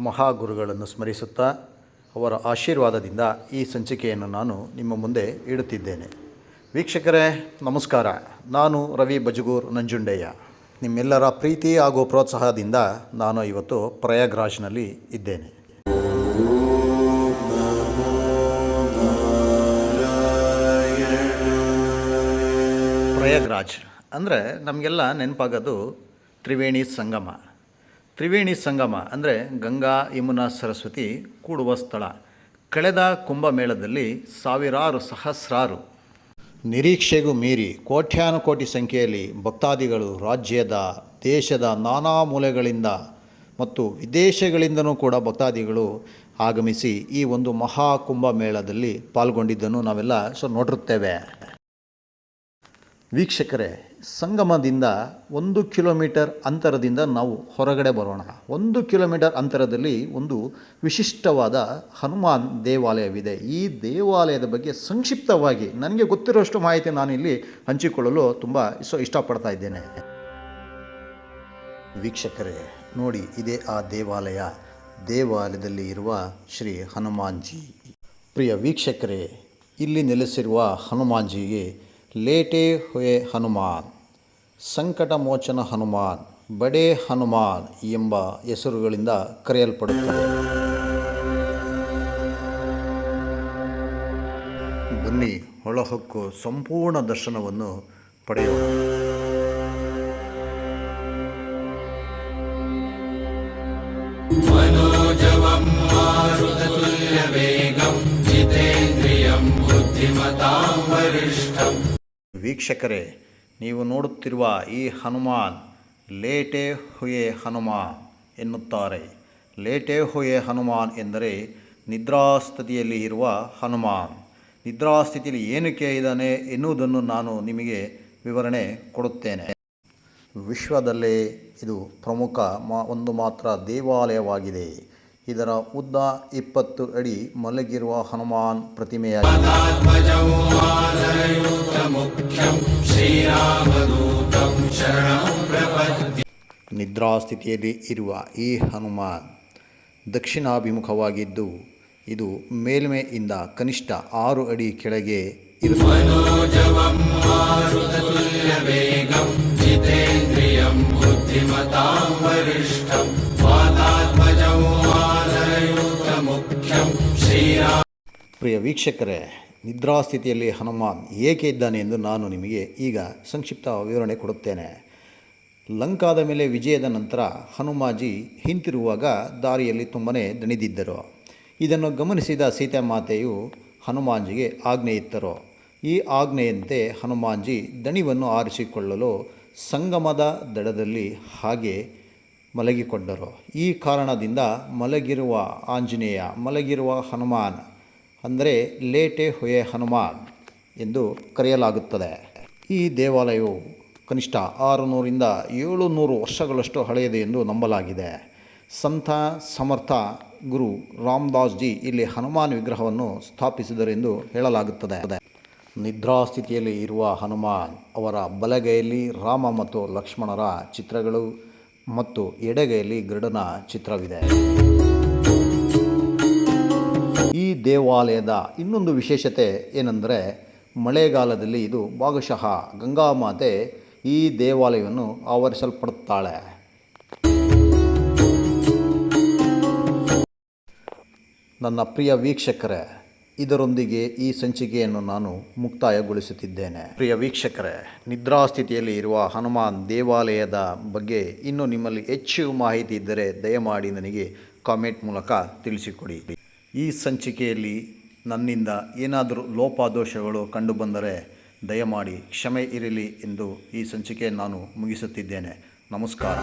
ಮಹಾಗುರುಗಳನ್ನು ಸ್ಮರಿಸುತ್ತಾ ಅವರ ಆಶೀರ್ವಾದದಿಂದ ಈ ಸಂಚಿಕೆಯನ್ನು ನಾನು ನಿಮ್ಮ ಮುಂದೆ ಇಡುತ್ತಿದ್ದೇನೆ. ವೀಕ್ಷಕರೇ, ನಮಸ್ಕಾರ. ನಾನು ರವಿ ಬಜಗೂರ್ ನಂಜುಂಡಯ್ಯ. ನಿಮ್ಮೆಲ್ಲರ ಪ್ರೀತಿ ಹಾಗೂ ಪ್ರೋತ್ಸಾಹದಿಂದ ನಾನು ಇವತ್ತು ಪ್ರಯಾಗ್ರಾಜ್ನಲ್ಲಿ ಇದ್ದೇನೆ. ಪ್ರಯಾಗ್ರಾಜ್ ಅಂದರೆ ನಮಗೆಲ್ಲ ನೆನಪಾಗೋದು ತ್ರಿವೇಣಿ ಸಂಗಮ. ತ್ರಿವೇಣಿ ಸಂಗಮ ಅಂದರೆ ಗಂಗಾ, ಯಮುನಾ, ಸರಸ್ವತಿ ಕೂಡುವ ಸ್ಥಳ. ಕಳೆದ ಕುಂಭಮೇಳದಲ್ಲಿ ಸಾವಿರಾರು ಸಹಸ್ರಾರು. ನಿರೀಕ್ಷೆಗೂ ಮೀರಿ ಕೋಟ್ಯಾನುಕೋಟಿ ಸಂಖ್ಯೆಯಲ್ಲಿ ಭಕ್ತಾದಿಗಳು ರಾಜ್ಯದ, ದೇಶದ ನಾನಾ ಮೂಲೆಗಳಿಂದ ಮತ್ತು ವಿದೇಶಗಳಿಂದನೂ ಕೂಡ ಭಕ್ತಾದಿಗಳು ಆಗಮಿಸಿ ಈ ಒಂದು ಮಹಾ ಕುಂಭಮೇಳದಲ್ಲಿ ಪಾಲ್ಗೊಂಡಿದ್ದನ್ನು ನಾವೆಲ್ಲ ಸೊ ನೋಡಿರುತ್ತೇವೆ. ವೀಕ್ಷಕರೇ ಸಂಗಮದಿಂದ ಒಂದು ಕಿಲೋಮೀಟರ್ ಅಂತರದಿಂದ ನಾವು ಹೊರಗಡೆ ಬರೋಣ. ಒಂದು ಕಿಲೋಮೀಟರ್ ಅಂತರದಲ್ಲಿ ಒಂದು ವಿಶಿಷ್ಟವಾದ ಹನುಮಾನ್ ದೇವಾಲಯವಿದೆ. ಈ ದೇವಾಲಯದ ಬಗ್ಗೆ ಸಂಕ್ಷಿಪ್ತವಾಗಿ ನನಗೆ ಗೊತ್ತಿರೋಷ್ಟು ಮಾಹಿತಿ ನಾನು ಇಲ್ಲಿ ಹಂಚಿಕೊಳ್ಳಲು ತುಂಬ ಸೊ ಇಷ್ಟಪಡ್ತಾ ಇದ್ದೇನೆ. ವೀಕ್ಷಕರೇ, ನೋಡಿ, ಇದೇ ಆ ದೇವಾಲಯ. ದೇವಾಲಯದಲ್ಲಿ ಇರುವ ಶ್ರೀ ಹನುಮಾನ್ಜಿ. ಪ್ರಿಯ ವೀಕ್ಷಕರೇ, ಇಲ್ಲಿ ನೆಲೆಸಿರುವ ಹನುಮಾನ್ಜಿಗೆ ಲೇಟೆ ಹೊಯೆ ಹನುಮಾನ್. ಸಂಕಟ ಮೋಚನ ಹನುಮಾನ್ ಬಡೆ ಹನುಮಾನ್ ಎಂಬ ಹೆಸರುಗಳಿಂದ ಕರೆಯಲ್ಪಡುತ್ತದೆ. ಬನ್ನಿ ಒಳಹೊಕ್ಕು ಸಂಪೂರ್ಣ ದರ್ಶನವನ್ನು ಪಡೆಯೋಣ. ವೀಕ್ಷಕರೇ ನೀವು ನೋಡುತ್ತಿರುವ ಈ ಹನುಮಾನ್, ಲೇಟೆ ಹುಯೆ ಹನುಮಾನ್ ಎನ್ನುತ್ತಾರೆ. ಲೇಟೆ ಹುಯೆ ಹನುಮಾನ್ ಎಂದರೆ ನಿದ್ರಾಸ್ಥಿತಿಯಲ್ಲಿ ಇರುವ ಹನುಮಾನ್. ನಿದ್ರಾಸ್ಥಿತಿಯಲ್ಲಿ ಏನಕ್ಕೆ ಇದ್ದಾನೆ ಎನ್ನುವುದನ್ನು ನಾನು ನಿಮಗೆ ವಿವರಣೆ ಕೊಡುತ್ತೇನೆ. ವಿಶ್ವದಲ್ಲೇ ಇದು ಪ್ರಮುಖ ಮಾ, ಒಂದು ಮಾತ್ರ ದೇವಾಲಯವಾಗಿದೆ. ಇದರ ಉದ್ದ ಇಪ್ಪತ್ತು ಅಡಿ ಮಲಗಿರುವ ಹನುಮಾನ್ ಪ್ರತಿಮೆಯಾಗಿದೆ. ನಿದ್ರಾಸ್ಥಿತಿಯಲ್ಲಿ ಇರುವ ಈ ಹನುಮಾನ್ ದಕ್ಷಿಣಾಭಿಮುಖವಾಗಿದ್ದು, ಇದು ಮೇಲ್ಮೆಯಿಂದ ಕನಿಷ್ಠ ಆರು ಅಡಿ ಕೆಳಗೆ ಇರುತ್ತದೆ. ಪ್ರಿಯ ವೀಕ್ಷಕರೇ, ನಿದ್ರಾಸ್ಥಿತಿಯಲ್ಲಿ ಹನುಮಾನ್ ಏಕೆ ಇದ್ದಾನೆ ಎಂದು ನಾನು ನಿಮಗೆ ಈಗ ಸಂಕ್ಷಿಪ್ತ ವಿವರಣೆ ಕೊಡುತ್ತೇನೆ. ಲಂಕಾದ ಮೇಲೆ ವಿಜಯದ ನಂತರ ಹನುಮಾಜಿ ಹಿಂತಿರುವಾಗ ದಾರಿಯಲ್ಲಿ ತುಂಬಾ ದಣಿದಿದ್ದರು. ಇದನ್ನು ಗಮನಿಸಿದ ಸೀತಾಮಾತೆಯು ಹನುಮಾನ್ಜಿಗೆ ಆಜ್ಞೆ ಇತ್ತರು ಈ ಆಜ್ಞೆಯಂತೆ ಹನುಮಾನ್ಜಿ ದಣಿವನ್ನು ಆರಿಸಿಕೊಳ್ಳಲು ಸಂಗಮದ ದಡದಲ್ಲಿ ಹಾಗೆ ಮಲಗಿಕೊಂಡರು. ಈ ಕಾರಣದಿಂದ ಮಲಗಿರುವ ಆಂಜನೇಯ, ಮಲಗಿರುವ ಹನುಮಾನ್ ಅಂದರೆ ಲೇಟೆ ಹೊಯೆ ಹನುಮಾನ್ ಎಂದು ಕರೆಯಲಾಗುತ್ತದೆ. ಈ ದೇವಾಲಯವು ಕನಿಷ್ಠ ಆರುನೂರಿಂದ ಏಳು ನೂರು ವರ್ಷಗಳಷ್ಟು ಹಳೆಯದು ಎಂದು ನಂಬಲಾಗಿದೆ. ಸಂತ ಸಮರ್ಥ ಗುರು ರಾಮದಾಸ್ ಜಿ ಇಲ್ಲಿ ಹನುಮಾನ್ ವಿಗ್ರಹವನ್ನು ಸ್ಥಾಪಿಸಿದರೆಂದು ಹೇಳಲಾಗುತ್ತದೆ. ನಿದ್ರಾ ಸ್ಥಿತಿಯಲ್ಲಿ ಇರುವ ಹನುಮಾನ್ ಅವರ ಬಲಗೈಯಲ್ಲಿ ರಾಮ ಮತ್ತು ಲಕ್ಷ್ಮಣರ ಚಿತ್ರಗಳು ಮತ್ತು ಎಡಗೈಯಲ್ಲಿ ಗರುಡನ ಚಿತ್ರವಿದೆ. ಈ ದೇವಾಲಯದ ಇನ್ನೊಂದು ವಿಶೇಷತೆ ಏನೆಂದರೆ, ಮಳೆಗಾಲದಲ್ಲಿ ಇದು ಭಾಗಶಃ ಗಂಗಾಮಾತೆ ಈ ದೇವಾಲಯವನ್ನು ಆವರಿಸಲ್ಪಡುತ್ತಾಳೆ. ನನ್ನ ಪ್ರಿಯ ವೀಕ್ಷಕರೇ ಇದರೊಂದಿಗೆ ಈ ಸಂಚಿಕೆಯನ್ನು ನಾನು ಮುಕ್ತಾಯಗೊಳಿಸುತ್ತಿದ್ದೇನೆ. ಪ್ರಿಯ ವೀಕ್ಷಕರೇ, ನಿದ್ರಾಸ್ಥಿತಿಯಲ್ಲಿ ಇರುವ ಹನುಮಾನ್ ದೇವಾಲಯದ ಬಗ್ಗೆ ಇನ್ನೂ ನಿಮ್ಮಲ್ಲಿ ಹೆಚ್ಚು ಮಾಹಿತಿ ಇದ್ದರೆ ದಯಮಾಡಿ ನನಗೆ ಕಾಮೆಂಟ್ ಮೂಲಕ ತಿಳಿಸಿಕೊಡಿ. ಈ ಸಂಚಿಕೆಯಲ್ಲಿ ನನ್ನಿಂದ ಏನಾದರೂ ಲೋಪದೋಷಗಳು ಕಂಡುಬಂದರೆ ದಯಮಾಡಿ ಕ್ಷಮೆ ಇರಲಿ ಎಂದು ಈ ಸಂಚಿಕೆ ನಾನು ಮುಗಿಸುತ್ತಿದ್ದೇನೆ. ನಮಸ್ಕಾರ.